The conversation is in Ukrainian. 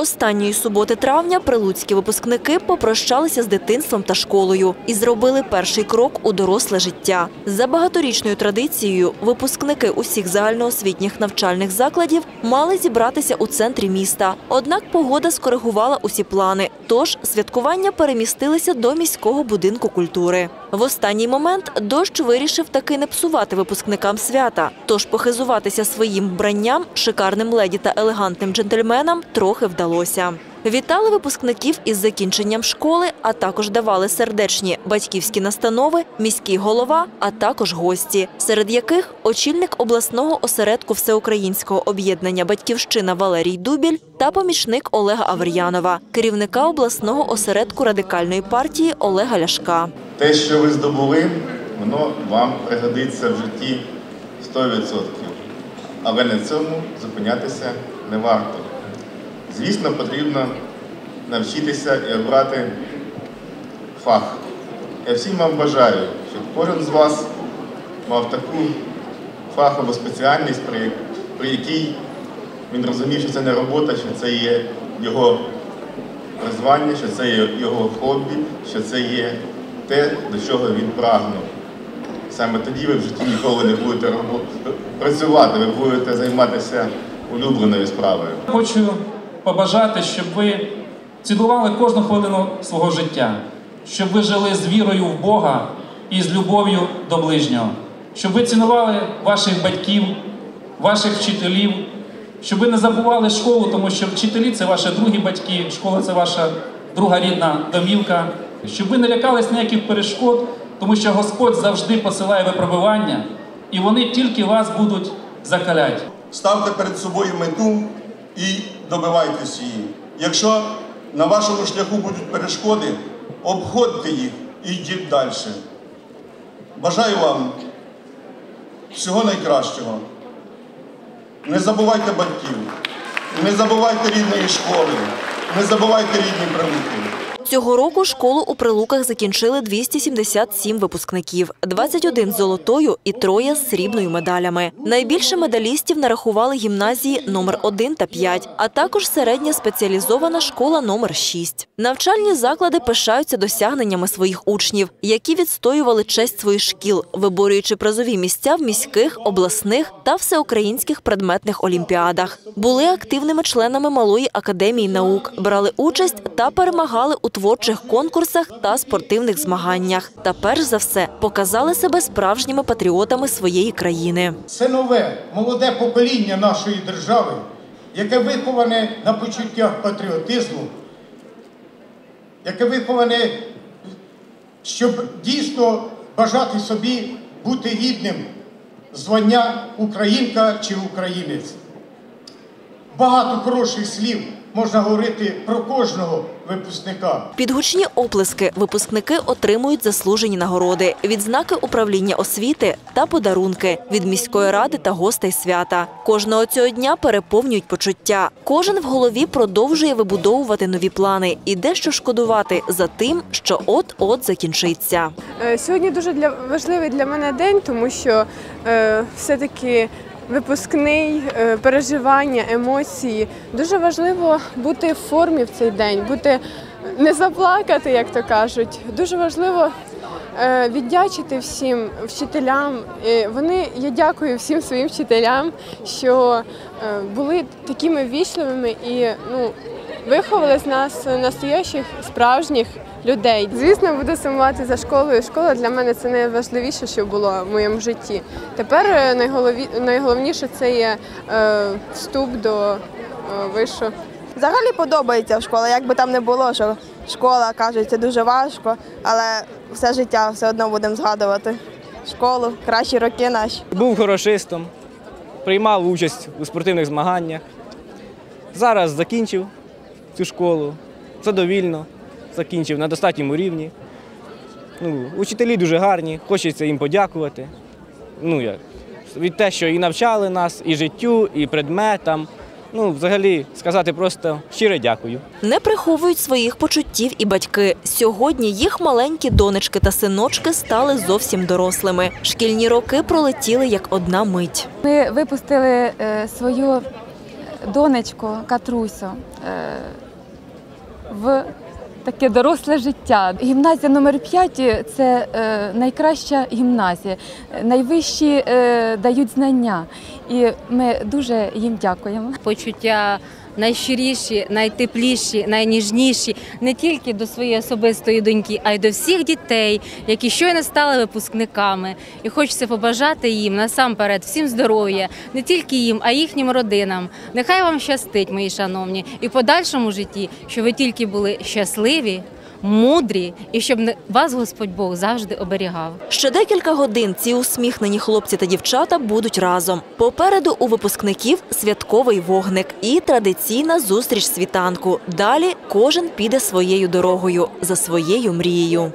Останньої суботи травня прилуцькі випускники попрощалися з дитинством та школою і зробили перший крок у доросле життя. За багаторічною традицією, випускники усіх загальноосвітніх навчальних закладів мали зібратися у центрі міста. Однак погода скоригувала усі плани, тож святкування перемістилися до міського будинку культури. В останній момент дощ вирішив таки не псувати випускникам свята, тож похизуватися своїм вбранням, шикарним леді та елегантним джентльменам трохи вдалося. Вітали випускників із закінченням школи, а також давали сердечні батьківські настанови, міський голова, а також гості, серед яких очільник обласного осередку всеукраїнського об'єднання Батьківщина Валерій Дубіль та помічник Олега Авер'янова, керівника обласного осередку радикальної партії Олега Ляшка. Те, що ви здобули, воно вам пригодиться в житті 100%. Але на цьому зупинятися не варто. Звісно, потрібно навчитися і обрати фах. Я всім вам бажаю, щоб кожен з вас мав таку фахову спеціальність, при, при якій він розумів, що це не робота, що це є його призвання, що це є його хобі, що це є те, до чого він прагнув. Саме тоді ви в житті ніколи не будете працювати, ви будете займатися улюбленою справою. Хочу побажати, щоб ви цінували кожну хвилину свого життя, щоб ви жили з вірою в Бога і з любов'ю до ближнього, щоб ви цінували ваших батьків, ваших вчителів, щоб ви не забували школу, тому що вчителі це ваші другі батьки, школа це ваша друга рідна домівка, щоб ви не лякались ніяких перешкод, тому що Господь завжди посилає випробування, і вони тільки вас будуть закаляти. Ставте перед собою мету і добивайтесь її. Якщо на вашому шляху будуть перешкоди, обходьте їх і йдіть далі. Бажаю вам всього найкращого. Не забувайте батьків, не забувайте рідної школи, не забувайте рідні прилуки. Цього року школу у Прилуках закінчили 277 випускників, 21 з золотою і троє з срібною медалями. Найбільше медалістів нарахували гімназії номер 1 та 5, а також середня спеціалізована школа номер 6. Навчальні заклади пишаються досягненнями своїх учнів, які відстоювали честь своїх шкіл, виборюючи призові місця в міських, обласних та всеукраїнських предметних олімпіадах. Були активними членами малої академії наук, брали участь та перемагали у творчих конкурсах та спортивних змаганнях. Та перш за все показали себе справжніми патріотами своєї країни. Це нове, молоде покоління нашої держави, яке виховане на почуттях патріотизму, яке виховане, щоб дійсно бажати собі бути гідним звання українка чи українець. Багато хороших слів можна говорити про кожного випускника. Під гучні оплески випускники отримують заслужені нагороди, відзнаки управління освіти та подарунки від міської ради та гостей свята. Кожного цього дня переповнюють почуття. Кожен в голові продовжує вибудовувати нові плани і дещо шкодувати за тим, що от-от закінчиться. Е, Сьогодні дуже для важливий для мене день, тому що е, все-таки випускний е, переживання, емоції. Дуже важливо бути в формі в цей день, бути не заплакати, як то кажуть. Дуже важливо е, віддячити всім вчителям. Вони я дякую всім своїм вчителям, що е, були такими вічливими і ну. Виховали з нас настоящих справжніх людей. Звісно, буду сумувати за школою. Школа для мене це найважливіше, що було в моєму житті. Тепер е, найголові... найголовніше це є е, вступ до е, вишу. Взагалі подобається школа, як би там не було, що школа кажуть, це дуже важко, але все життя все одно будемо згадувати. Школу, кращі роки наші. Був хорошистом, приймав участь у спортивних змаганнях. Зараз закінчив цю школу задовільно, закінчив на достатньому рівні. Ну, учителі дуже гарні, хочеться їм подякувати. Ну, як, від те, що і навчали нас, і життю, і предметам. Ну, взагалі, сказати просто щире дякую. Не приховують своїх почуттів і батьки. Сьогодні їх маленькі донечки та синочки стали зовсім дорослими. Шкільні роки пролетіли як одна мить. Ми випустили е, свою донечко Катрусю е, в таке доросле життя. Гімназія номер 5 – це е, найкраща гімназія. Найвищі е, дають знання. І ми дуже їм дякуємо. почуття найщиріші, найтепліші, найніжніші не тільки до своєї особистої доньки, а й до всіх дітей, які щойно стали випускниками. І хочеться побажати їм насамперед всім здоров'я, не тільки їм, а й їхнім родинам. Нехай вам щастить, мої шановні, і в подальшому житті, щоб ви тільки були щасливі, мудрі і щоб вас Господь Бог завжди оберігав. Ще декілька годин ці усміхнені хлопці та дівчата будуть разом. Попереду у випускників святковий вогник і традиційна зустріч світанку. Далі кожен піде своєю дорогою за своєю мрією.